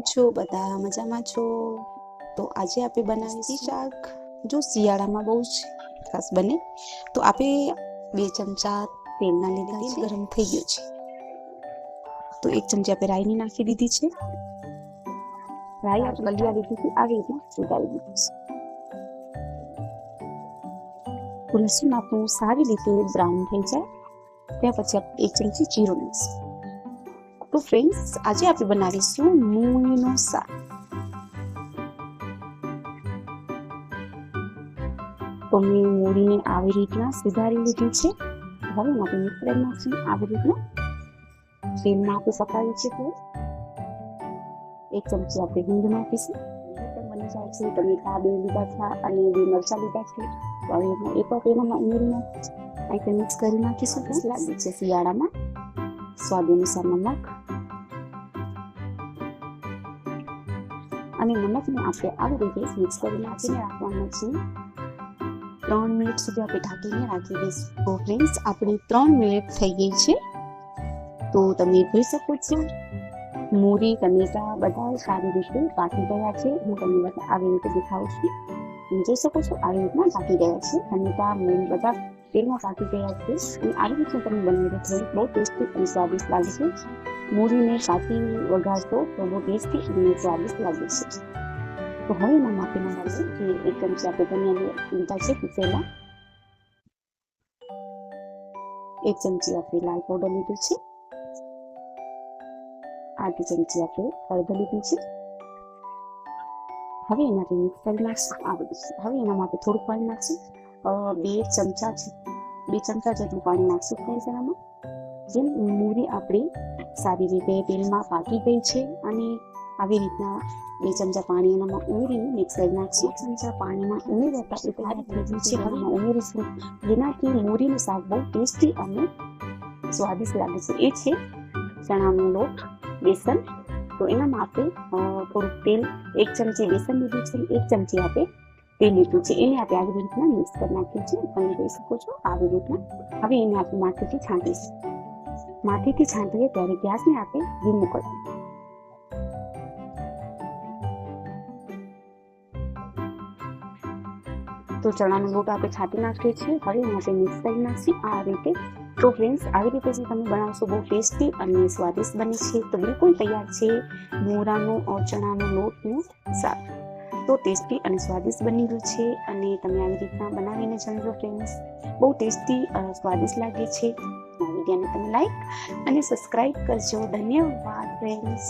છો? બધા મજામાં છો? તો આજે આપણે બનાવીશું શાક, જો શિયાળામાં બહુ જ ખાસ બને. તો આપણે બે ચમચા તેલના લીધા છે, ગરમ થઈ ગયું છે. તો એક ચમચી આપણે રાઈની નાખી દીધી છે. રાઈ આપણે ગલિયા લીધી હતી, આવી રીતના સુધારી દીધી લસણ આપણું સારી રીતે બ્રાઉન થઈ જાય. ત્યાં પછી આપણે એક ચમચી જીરું નાખીશું. તો ફ્રેન્ડ્સ આજે આપણે બનાવીશું મૂળનું શાક. તો મેં મૂળીને આવી રીતના સુધારી લીધી છે. હવે આપણે મિક્સર નાખીને આવી રીતના તેલમાં આપણે પકાવી છે તો એક ચમચી આપણે હિંગ નાખીશું. બની જાય છે. ટમેટા બે અને બે મરચાં લીધા છે. એક વાર એનામાં ઉમેરી મિક્સ કરી નાખીશું. લાગે છે શિયાળામાં. સ્વાદ અનુસાર નમક અને નમકને આપણે આવી રીતે મિક્સ કરી નાખીને રાખવાનું છે ત્રણ મિનિટ સુધી આપણે ઢાંકીને રાખી દઈશું. તો ફ્રેન્ડ્સ આપણી ત્રણ મિનિટ થઈ ગઈ છે. તો તમે જોઈ શકો છો, મૂરી, ટમેટા બધા સારી રીતે પાકી ગયા છે. હું તમને બધા આવી રીતે દેખાઉં છું. જોઈ શકો છો, આવી રીતના પાકી ગયા છે. ટમેટા મૂરી બધા તેલમાં પાકી ગયા છે અને આવી રીતે તમે બનાવી થોડી બહુ ટેસ્ટી અને સ્વાદિષ્ટ લાગે છે. મૂરીને કાચી વઘારશો તો બહુ ટેસ્ટી અને સ્વાદિષ્ટ લાગે છે. તો હવે એના માટેના માટે જે એક ચમચી આપણે ધનિયા લીધા છે પીસેલા એક ચમચી આપણે લાલ પાવડર લીધું છે. આધી ચમચી આપણે હળદર લીધી છે. હવે એનાથી મિક્સ કરી નાખશું. આ બધું હવે એના માટે થોડું પાણી નાખશું. બે ચમચા બે ચમચા જેટલું પાણી નાખશું ફ્રેન્ડ્સ એનામાં જેમ મૂરી આપણી સારી રીતે તેલમાં પાકી ગઈ છે અને આવી રીતના બે ચમચા પાણી એનામાં ઉમેરી મિક્સર નાખશું. ચમચા પાણીમાં ઉમેરતા એ છે હવે ઉમેરીશું. જેનાથી મૂરીનું શાક બહુ ટેસ્ટી અને સ્વાદિષ્ટ લાગે છે. એ છે ચણાનો લોટ, બેસન. તો એનામાં આપણે થોડુંક તેલ, એક ચમચી બેસન લીધું છે. એક ચમચી આપણે તેલ લીધું છે. એને આપણે આવી રીતના મિક્સ કરી નાખ્યું છે. તમે જોઈ શકો છો આવી રીતના હવે એને આપણે માથેથી છાંટીશું. માથેથી છાંટીએ ત્યારે ગેસને આપણે ધીમું કરવું તો ચણાનો લોટ આપણે છાંટી નાખીએ છીએ. હવે આપણે મિક્સ કરી નાખીશું. આ રીતે. તો ફ્રેન્ડ્સ આવી રીતે જે તમે બનાવશો બહુ ટેસ્ટી અને સ્વાદિષ્ટ બને છે. તો બિલકુલ તૈયાર છે મોરાનો ચણાનો લોટનું શાક. તો ટેસ્ટી અને સ્વાદિષ્ટ બની ગયું છે અને તમે આવી રીતના બનાવીને જમજો ફ્રેન્ડ્સ બહુ ટેસ્ટી સ્વાદિષ્ટ લાગે છે. આ વિડીયોને તમે લાઈક અને સબસ્ક્રાઈબ કરજો. ધન્યવાદ ફ્રેન્ડ્સ